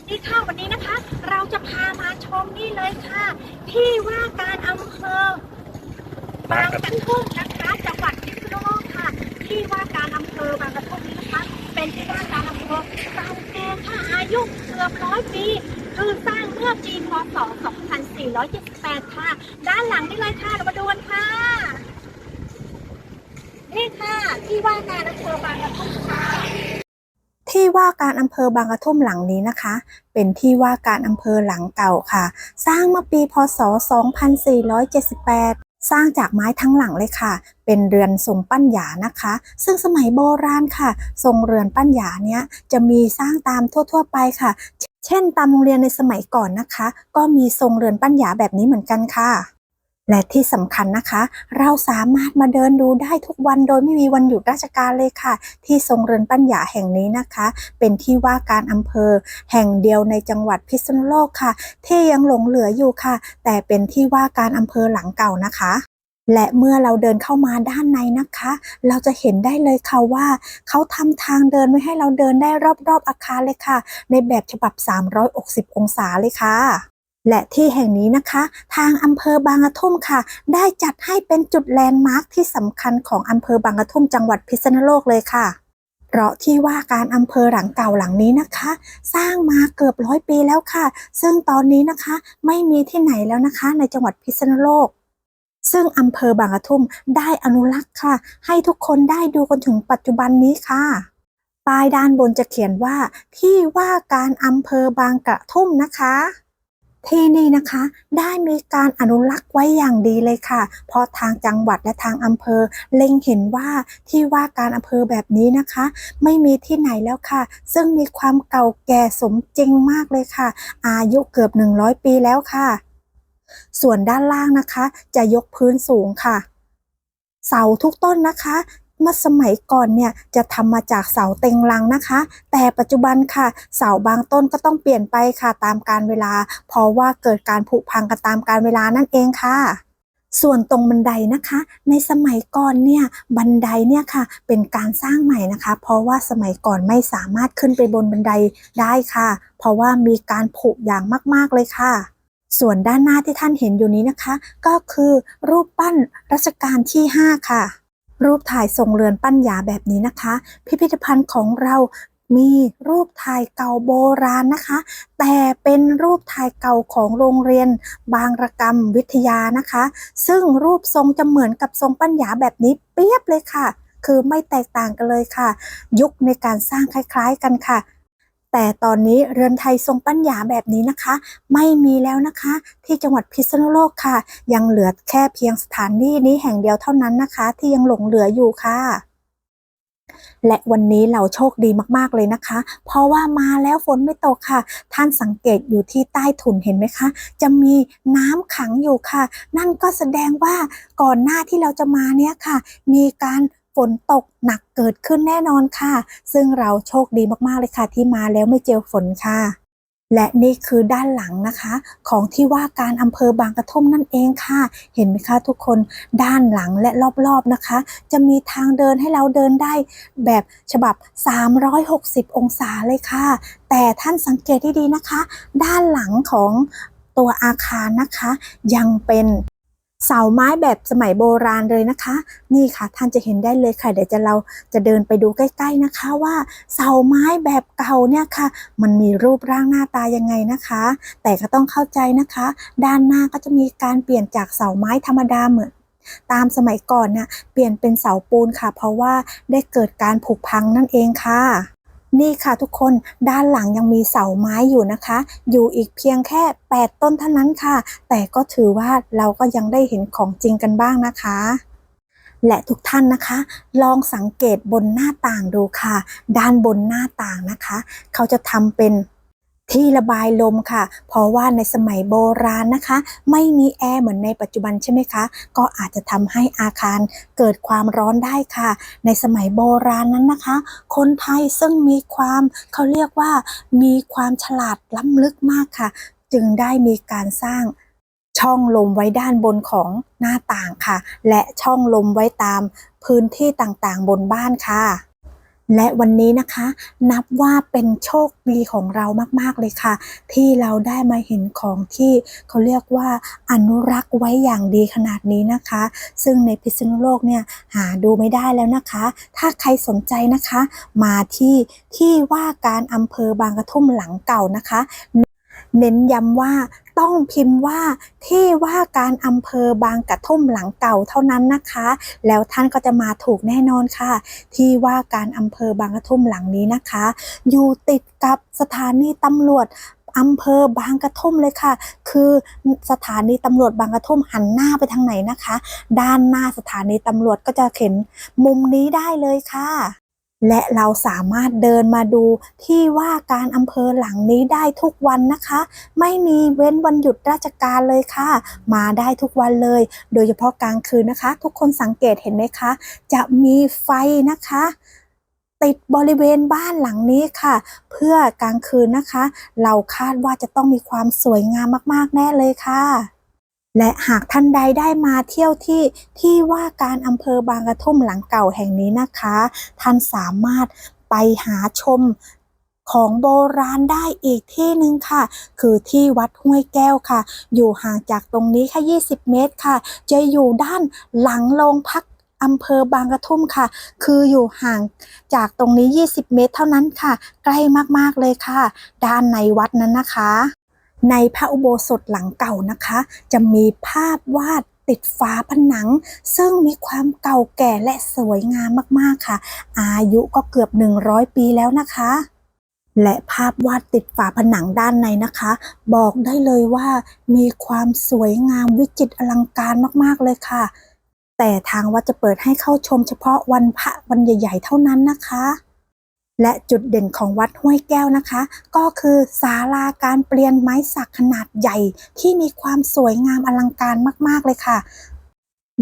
วัสดีค่ะวันนี้นะคะ เราจะพามาชมนี่เลยค่ะ ที่ว่าการอำเภอบางกระทุ่มนะคะจังหวัดพิษณุโลกค่ะ ที่ว่าการอำเภอบางกระทุ่มนี้นะคะ เป็นที่ว่าการอำเภอเก่าแก่ค่ะอายุเกือบร้อยปีคือสร้างเมื่อปีพศ 2478 ค่ะ ด้านหลังนี่เลยค่ะเรามาดูกันค่ะนี่ค่ะ ที่ว่าการอำเภอบางกระทุ่มค่ะ ที่ว่าการอำเภอบางกระทุ่มหลังนี้นะคะ เป็นที่ว่าการอำเภอหลังเก่าค่ะ สร้างเมื่อปีพศ 2478สร้างจากไม้ทั้งหลังเลยค่ะ เป็นเรือนทรงปั้นหยานะคะ ซึ่งสมัยโบราณค่ะ ทรงเรือนปั้นหยาเนี้ยจะมีสร้างตามทั่ว ๆ ไปค่ะ เช่นตามโรงเรียนในสมัยก่อนนะคะ ก็มีทรงเรือนปั้นหยาแบบนี้เหมือนกันค่ะ และที่สำคัญนะคะ เราสามารถมาเดินดูได้ทุกวันโดยไม่มีวันหยุดราชการเลยค่ะ ที่ทรงเรือนปัญญาแห่งนี้นะคะ เป็นที่ว่าการอำเภอ แห่งเดียวในจังหวัดพิษณุโลกค่ะ ที่ยังหลงเหลืออยู่ค่ะ แต่เป็นที่ว่าการอำเภอหลังเก่านะคะและเมื่อเราเดินเข้ามาด้านในนะคะ เราจะเห็นได้เลยค่ะว่า เขาทำทางเดินไว้ให้เราเดินได้รอบๆออาคารเลยค่ะ ในแบบฉบับ 360 องศาเลยค่ะ และที่แห่งนี้นะคะ ทางอำเภอบางกระทุ่มค่ะ ได้จัดให้เป็นจุดแลนด์มาร์คที่สำคัญของอำเภอบางกระทุ่มจังหวัดพิษณุโลกเลยค่ะเพราะที่ว่าการอำเภอหลังเก่าหลังนี้นะคะ สร้างมาเกือบร้อยปีแล้วค่ะ ซึ่งตอนนี้นะคะไม่มีที่ไหนแล้วนะคะ ในจังหวัดพิษณุโลก ซึ่งอำเภอบางกระทุ่มได้อนุรักษ์ค่ะ ให้ทุกคนได้ดูกันถึงปัจจุบันนี้ค่ะป้ายด้านบนจะเขียนว่าที่ว่าการอำเภอบางกระทุ่มนะคะ ที่นี่นะคะ ได้มีการอนุรักษ์ไว้อย่างดีเลยค่ะเพราะทางจังหวัดและทางอำเภอ เล็งเห็นว่าที่ว่าการอำเภอแบบนี้นะคะ ไม่มีที่ไหนแล้วค่ะ ซึ่งมีความเก่าแก่สมจริงมากเลยค่ะ อายุเกือบ 100 ปีแล้วค่ะ ส่วนด้านล่างนะคะ จะยกพื้นสูงค่ะ เสาทุกต้นนะคะ เมื่อสมัยก่อนเนี่ยจะทำมาจากเสาเต็งลังนะคะ แต่ปัจจุบันค่ะ เสาบางต้นก็ต้องเปลี่ยนไปค่ะตามการเวลา เพราะว่าเกิดการผุพังกันตามการเวลานั่นเองค่ะส่วนตรงบันไดนะคะ ในสมัยก่อนเนี่ยบันไดเนี่ยค่ะเป็นการสร้างใหม่นะคะ เพราะว่าสมัยก่อนไม่สามารถขึ้นไปบนบันไดได้ค่ะ เพราะว่ามีการผุอย่างมากๆเลยค่ะ ส่วนด้านหน้าที่ท่านเห็นอยู่นี้นะคะ ก็คือรูปปั้นรัชกาลที่ 5 ค่ะ รูปถ่ายทรงเรือนปั้นยาแบบนี้นะคะ พิพิธภัณฑ์ของเรามีรูปถ่ายเก่าโบราณนะคะ แต่เป็นรูปถ่ายเก่าของโรงเรียนบางระกรรมวิทยานะคะ ซึ่งรูปทรงจะเหมือนกับทรงปัญญาแบบนี้เปียบเลยค่ะ คือไม่แตกต่างกันเลยค่ะ ยุคในการสร้างคล้าย ๆ กันค่ะ แต่ตอนนี้เรือนไทยทรงปัญญาแบบนี้นะคะ ไม่มีแล้วนะคะ ที่จังหวัดพิษณุโลกค่ะ ยังเหลือแค่เพียงสถานที่นี้แห่งเดียวเท่านั้นนะคะ ที่ยังหลงเหลืออยู่ค่ะและวันนี้เราโชคดีมากๆเลยนะคะ เพราะว่ามาแล้วฝนไม่ตกค่ะ ท่านสังเกตอยู่ที่ใต้ถุนเห็นไหมคะ จะมีน้ำขังอยู่ค่ะ นั่นก็แสดงว่าก่อนหน้าที่เราจะมาเนี่ยค่ะ มีการ ฝนตกหนักเกิดขึ้นแน่นอนค่ะ ซึ่งเราโชคดีมากๆเลยค่ะ ที่มาแล้วไม่เจอฝนค่ะและนี่คือด้านหลังนะคะ ของที่ว่าการอำเภอบางกระทุ่มนั่นเองค่ะ เห็นไหมคะทุกคนด้านหลังและรอบๆนะคะ จะมีทางเดินให้เราเดินได้แบบฉบับ 360 องศาเลยค่ะ แต่ท่านสังเกตให้ดีนะคะ ด้านหลังของตัวอาคารนะคะ ยังเป็น เสาไม้แบบสมัยโบราณเลยนะคะ นี่ค่ะท่านจะเห็นได้เลยค่ะเดี๋ยวจะเราจะเดินไปดูใกล้ๆนะคะว่าเสาไม้แบบเก่าเนี่ยค่ะ มันมีรูปร่างหน้าตายังไงนะคะ แต่ก็ต้องเข้าใจนะคะ ด้านหน้าก็จะมีการเปลี่ยนจากเสาไม้ธรรมดาเหมือนตามสมัยก่อนเนี่ยเปลี่ยนเป็นเสาปูนค่ะ เพราะว่าได้เกิดการผุพังนั่นเองค่ะ นี่ค่ะทุกคนด้านหลังยังมีเสาไม้อยู่นะคะ อยู่อีกเพียงแค่ 8 ต้นเท่านั้นค่ะ แต่ก็ถือว่าเราก็ยังได้เห็นของจริงกันบ้างนะคะและทุกท่านนะคะ ลองสังเกตบนหน้าต่างดูค่ะ ด้านบนหน้าต่างนะคะ เขาจะทำเป็น ที่ระบายลมค่ะ เพราะว่าในสมัยโบราณนะคะ ไม่มีแอร์เหมือนในปัจจุบันใช่ไหมคะ ก็อาจจะทำให้อาคารเกิดความร้อนได้ค่ะ ในสมัยโบราณนั้นนะคะ คนไทยซึ่งมีความเขาเรียกว่ามีความฉลาดล้ำลึกมากค่ะ จึงได้มีการสร้างช่องลมไว้ด้านบนของหน้าต่างค่ะ และช่องลมไว้ตามพื้นที่ต่างๆบนบ้านค่ะ และวันนี้นะคะ นับว่าเป็นโชคดีของเรามากๆเลยค่ะ ที่เราได้มาเห็นของที่เขาเรียกว่าอนุรักษ์ไว้อย่างดีขนาดนี้นะคะ ซึ่งในพิษณุโลกเนี่ยหาดูไม่ได้แล้วนะคะ ถ้าใครสนใจนะคะ มาที่ที่ว่าการอำเภอบางกระทุ่มหลังเก่านะคะ เน้นย้ำว่าต้องพิมพ์ว่าที่ว่าการอำเภอบางกระทุ่มหลังเก่าเท่านั้นนะคะ แล้วท่านก็จะมาถูกแน่นอนค่ะ ที่ว่าการอำเภอบางกระทุ่มหลังนี้นะคะ อยู่ติดกับสถานีตำรวจอำเภอบางกระทุ่มเลยค่ะ คือสถานีตำรวจบางกระทุ่มหันหน้าไปทางไหนนะคะ ด้านหน้าสถานีตำรวจก็จะเห็นมุมนี้ได้เลยค่ะ และเราสามารถเดินมาดูที่ว่าการอำเภอหลังนี้ได้ทุกวันนะคะ ไม่มีเว้นวันหยุดราชการเลยค่ะ มาได้ทุกวันเลย โดยเฉพาะกลางคืนนะคะ ทุกคนสังเกตเห็นไหมคะ จะมีไฟนะคะ ติดบริเวณบ้านหลังนี้ค่ะ เพื่อกลางคืนนะคะ เราคาดว่าจะต้องมีความสวยงามมากๆแน่เลยค่ะ และหากท่านใดได้มาเที่ยวที่ที่ว่าการอำเภอบางกระทุ่มหลังเก่าแห่งนี้นะคะ ท่านสามารถไปหาชมของโบราณได้อีกที่หนึ่งค่ะ คือที่วัดห้วยแก้วค่ะ อยู่ห่างจากตรงนี้แค่20 เมตรค่ะ จะอยู่ด้านหลังโรงพักอำเภอบางกระทุ่มค่ะ คืออยู่ห่างจากตรงนี้ 20 เมตรเท่านั้นค่ะ ใกล้มากๆเลยค่ะ ด้านในวัดนั้นนะคะ ในพระอุโบสถหลังเก่านะคะ จะมีภาพวาดติดฝาผนัง ซึ่งมีความเก่าแก่และสวยงามมากๆค่ะ อายุก็เกือบ 100 ปีแล้วนะคะ และภาพวาดติดฝาผนังด้านในนะคะ บอกได้เลยว่ามีความสวยงามวิจิตรอลังการมากๆเลยค่ะ แต่ทางวัดจะเปิดให้เข้าชมเฉพาะวันพระวันใหญ่ ๆ เท่านั้นนะคะ และจุดเด่นของวัดห้วยแก้วนะคะ ก็คือศาลาการเปลี่ยนไม้สักขนาดใหญ่ ที่มีความสวยงามอลังการมากๆเลยค่ะ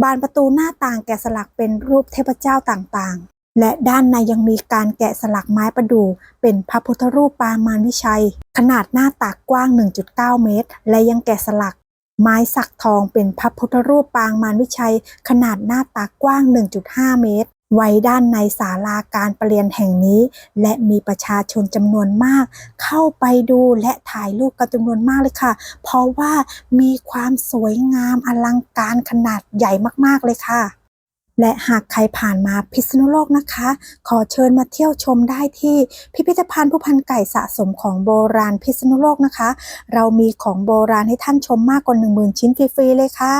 บานประตูหน้าต่างแกะสลักเป็นรูปเทพเจ้าต่างๆ และด้านในยังมีการแกะสลักไม้ประดู่เป็นพระพุทธรูปปางมารวิชัย ขนาดหน้าตักกว้าง 1.9 เมตร และยังแกะสลักไม้สักทองเป็นพระพุทธรูปปางมารวิชัย ขนาดหน้าตักกว้าง 1.5 เมตร ไว้ด้านในศาลาการประเรียนแห่งนี้ และมีประชาชนจำนวนมาก เข้าไปดูและถ่ายรูปกันจำนวนมากเลยค่ะ เพราะว่ามีความสวยงามอลังการขนาดใหญ่มากๆเลยค่ะ และหากใครผ่านมาพิษณุโลกนะคะ ขอเชิญมาเที่ยวชมได้ที่พิพิธภัณฑ์ผู้พันไก่สะสมของโบราณพิษณุโลกนะคะ เรามีของโบราณให้ท่านชมมากกว่า10,000 ชิ้นฟรีๆเลยค่ะ